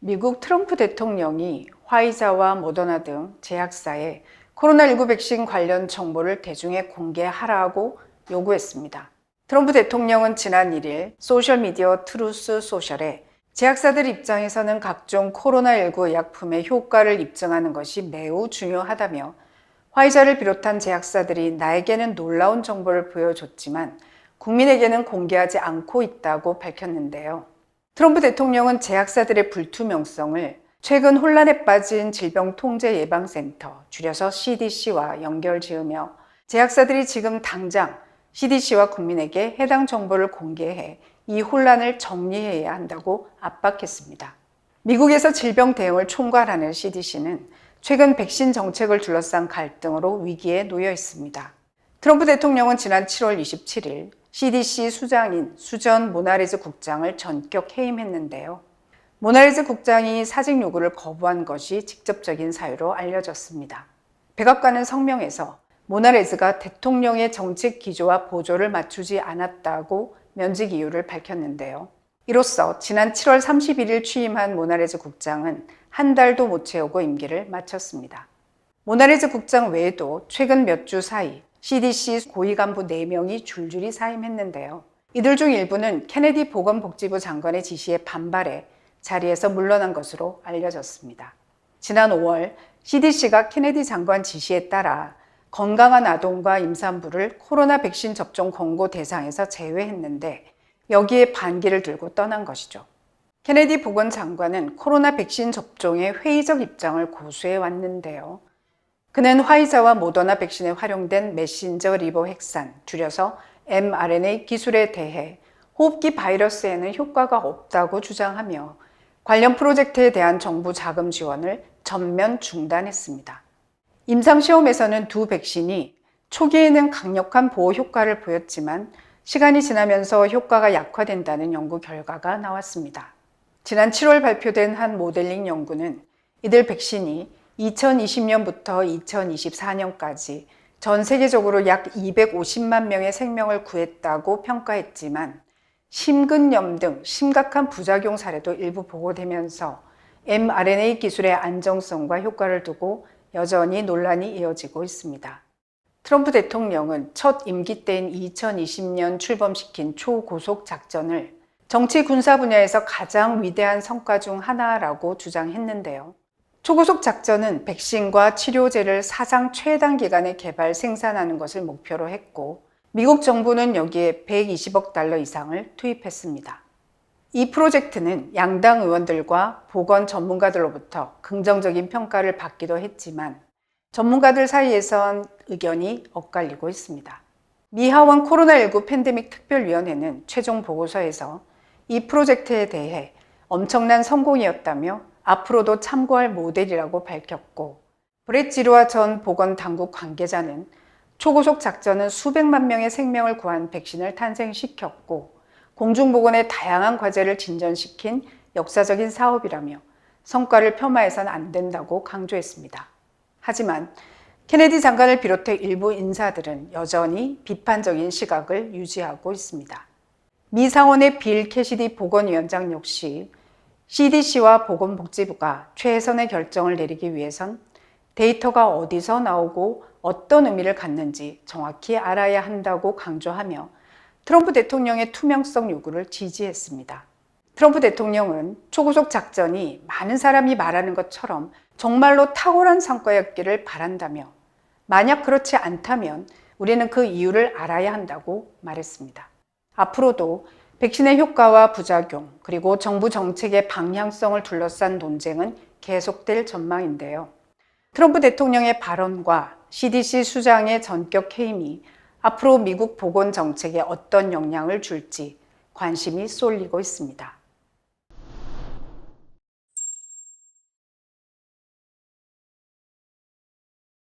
미국 트럼프 대통령이 화이자와 모더나 등 제약사에 코로나19 백신 관련 정보를 대중에 공개하라고 요구했습니다. 트럼프 대통령은 지난 1일 소셜미디어 트루스 소셜에 제약사들 입장에서는 각종 코로나19 의약품의 효과를 입증하는 것이 매우 중요하다며 화이자를 비롯한 제약사들이 나에게는 놀라운 정보를 보여줬지만 국민에게는 공개하지 않고 있다고 밝혔는데요. 트럼프 대통령은 제약사들의 불투명성을 최근 혼란에 빠진 질병통제예방센터, 줄여서 CDC와 연결 지으며 제약사들이 지금 당장 CDC와 국민에게 해당 정보를 공개해 이 혼란을 정리해야 한다고 압박했습니다. 미국에서 질병 대응을 총괄하는 CDC는 최근 백신 정책을 둘러싼 갈등으로 위기에 놓여 있습니다. 트럼프 대통령은 지난 7월 27일 CDC 수장인 수전 모나레즈 국장을 전격 해임했는데요. 모나레즈 국장이 사직 요구를 거부한 것이 직접적인 사유로 알려졌습니다. 백악관은 성명에서 모나레즈가 대통령의 정책 기조와 보조를 맞추지 않았다고 면직 이유를 밝혔는데요. 이로써 지난 7월 31일 취임한 모나레즈 국장은 한 달도 못 채우고 임기를 마쳤습니다. 모나레즈 국장 외에도 최근 몇 주 사이 CDC 고위 간부 4명이 줄줄이 사임했는데요. 이들 중 일부는 케네디 보건복지부 장관의 지시에 반발해 자리에서 물러난 것으로 알려졌습니다. 지난 5월 CDC가 케네디 장관 지시에 따라 건강한 아동과 임산부를 코로나 백신 접종 권고 대상에서 제외했는데 여기에 반기를 들고 떠난 것이죠. 케네디 보건장관은 코로나 백신 접종에 회의적 입장을 고수해 왔는데요. 그는 화이자와 모더나 백신에 활용된 메신저 리보 핵산, 줄여서 mRNA 기술에 대해 호흡기 바이러스에는 효과가 없다고 주장하며 관련 프로젝트에 대한 정부 자금 지원을 전면 중단했습니다. 임상시험에서는 두 백신이 초기에는 강력한 보호 효과를 보였지만 시간이 지나면서 효과가 약화된다는 연구 결과가 나왔습니다. 지난 7월 발표된 한 모델링 연구는 이들 백신이 2020년부터 2024년까지 전 세계적으로 약 250만 명의 생명을 구했다고 평가했지만 심근염 등 심각한 부작용 사례도 일부 보고되면서 mRNA 기술의 안정성과 효과를 두고 여전히 논란이 이어지고 있습니다. 트럼프 대통령은 첫 임기 때인 2020년 출범시킨 초고속 작전을 정치 군사 분야에서 가장 위대한 성과 중 하나라고 주장했는데요. 초고속 작전은 백신과 치료제를 사상 최단 기간에 개발 생산하는 것을 목표로 했고 미국 정부는 여기에 120억 달러 이상을 투입했습니다. 이 프로젝트는 양당 의원들과 보건 전문가들로부터 긍정적인 평가를 받기도 했지만 전문가들 사이에선 의견이 엇갈리고 있습니다. 미 하원 코로나19 팬데믹 특별위원회는 최종 보고서에서 이 프로젝트에 대해 엄청난 성공이었다며 앞으로도 참고할 모델이라고 밝혔고 지루아 전 보건당국 관계자는 초고속 작전은 수백만 명의 생명을 구한 백신을 탄생시켰고 공중보건의 다양한 과제를 진전시킨 역사적인 사업이라며 성과를 폄하해서는 안 된다고 강조했습니다. 하지만 케네디 장관을 비롯해 일부 인사들은 여전히 비판적인 시각을 유지하고 있습니다. 미 상원의 빌 캐시디 보건위원장 역시 CDC와 보건복지부가 최선의 결정을 내리기 위해선 데이터가 어디서 나오고 어떤 의미를 갖는지 정확히 알아야 한다고 강조하며 트럼프 대통령의 투명성 요구를 지지했습니다. 트럼프 대통령은 초고속 작전이 많은 사람이 말하는 것처럼 정말로 탁월한 성과였기를 바란다며 만약 그렇지 않다면 우리는 그 이유를 알아야 한다고 말했습니다. 앞으로도 백신의 효과와 부작용, 그리고 정부 정책의 방향성을 둘러싼 논쟁은 계속될 전망인데요. 트럼프 대통령의 발언과 CDC 수장의 전격 해임이 앞으로 미국 보건 정책에 어떤 영향을 줄지 관심이 쏠리고 있습니다.